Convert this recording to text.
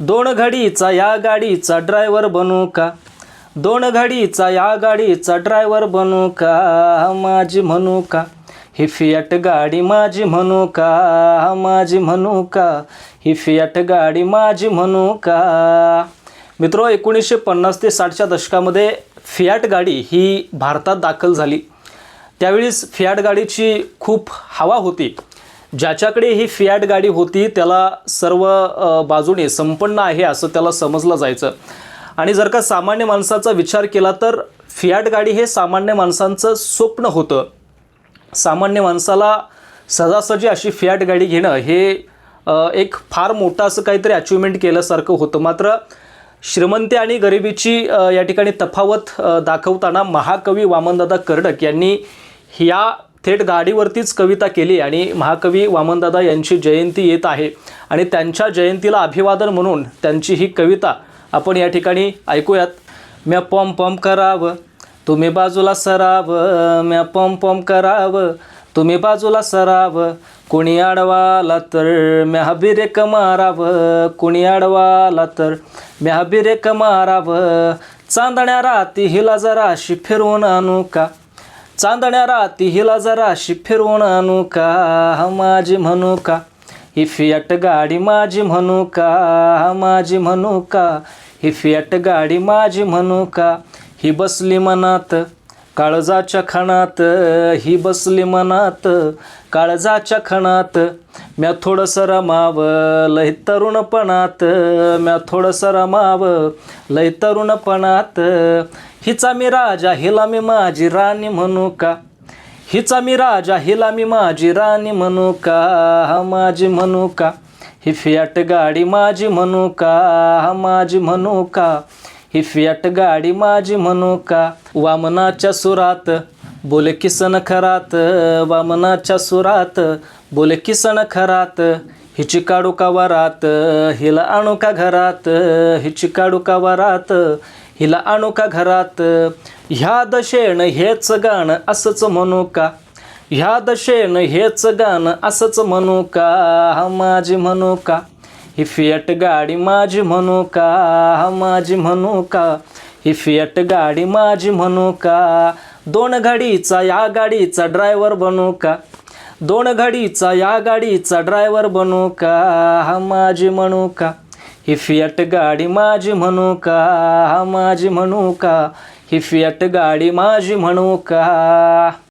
दोन घडीचा या गाडीचा ड्रायव्हर बनू का? दोन घडीचा या गाडीचा ड्रायव्हर बनू का? माझी म्हणू का? ही फियाट गाडी माझी म्हणू का? माझी म्हणू का? ही फियाट गाडी माझी म्हणू का? मित्र एकोणीसशे पन्नास ते साठच्या दशकामध्ये फियाट गाडी ही भारतात दाखल झाली. त्यावेळीस फियाट गाडीची खूप हवा होती. ज्याच्याकडे ही फियाट गाडी होती त्याला सर्व बाजूने संपन्न आहे असं त्याला समजलं जायचं. आणि जर का सामान्य माणसाचा विचार केला तर फियाट गाडी हे सामान्य माणसांचं स्वप्न होतं. सामान्य माणसाला सहजासहजी अशी फियाट गाडी घेणं हे एक फार मोठं असं काहीतरी अचिव्हमेंट केल्यासारखं होतं. मात्र श्रीमंती आणि गरिबीची या ठिकाणी तफावत दाखवताना महाकवी वामनदादा कर्डक यांनी ह्या थेट गाडीवरतीच कविता केली आणि महाकवी वामनदादा यांची जयंती येत आहे. आणि त्यांच्या जयंतीला अभिवादन म्हणून त्यांची ही कविता आपण या ठिकाणी ऐकूयात. म्या पॉम पॉम करावं तुम्ही बाजूला सरावं. म्या पॉम पॉम करावं तुम्ही बाजूला सरावं. कुणी आडवाला तर म्या बिरेक मारावं. कुणी आडवाला तर म्या बिरेक मारावं. चांदण्या राती हिला जराशी फिरवून आणू का? चांदण्या राती हिला जरा फिरवून आणू का? माझी म्हणू का? ही फियाट गाडी माझी म्हणू का? माझी म्हणू का? ही फियाट गाडी माझी म्हणू का? ही बसली मनात काळजाच्या खणात ही बसली मनात काळजाच्या खणात म्या थोडंसं रमावं लय तरुणपणात म्या थोडंसं रमावं लय तरुणपणात हिचा मी राजा हिला मी माझी राणी म्हणू का? हिचा मी राजा हिला मी माझी राणी म्हणू का? माझी म्हणू का? ही फियाट गाडी माझी म्हणू का? माझी म्हणू का? ही फियाट गाडी माझी म्हणू का? वामनाच्या सुरात बोले किसन खरात वामनाच्या सुरात बोले किसन खरात हिची काढू का वरात हिला आणू का घरात हिची काढू का वरात हिला आणू का घरात? ह्या दशेनं हेच गाणं असंच म्हणू का? ह्या दशेनं हेच गाणं असंच म्हणू का? माझी म्हणू का? ही फियट गाडी माझी म्हणू का? माझी म्हणू का? ही फियट गाडी माझी म्हणू का? दोन गाडीचा या गाडीचा ड्रायव्हर बनू का? दोन गाडीचा या गाडीचा ड्रायव्हर बनू का? माझी म्हणू का? ही फियाट गाडी माझी म्हणू का? माझी म्हणू का? ही फियाट गाडी माझी म्हणू का?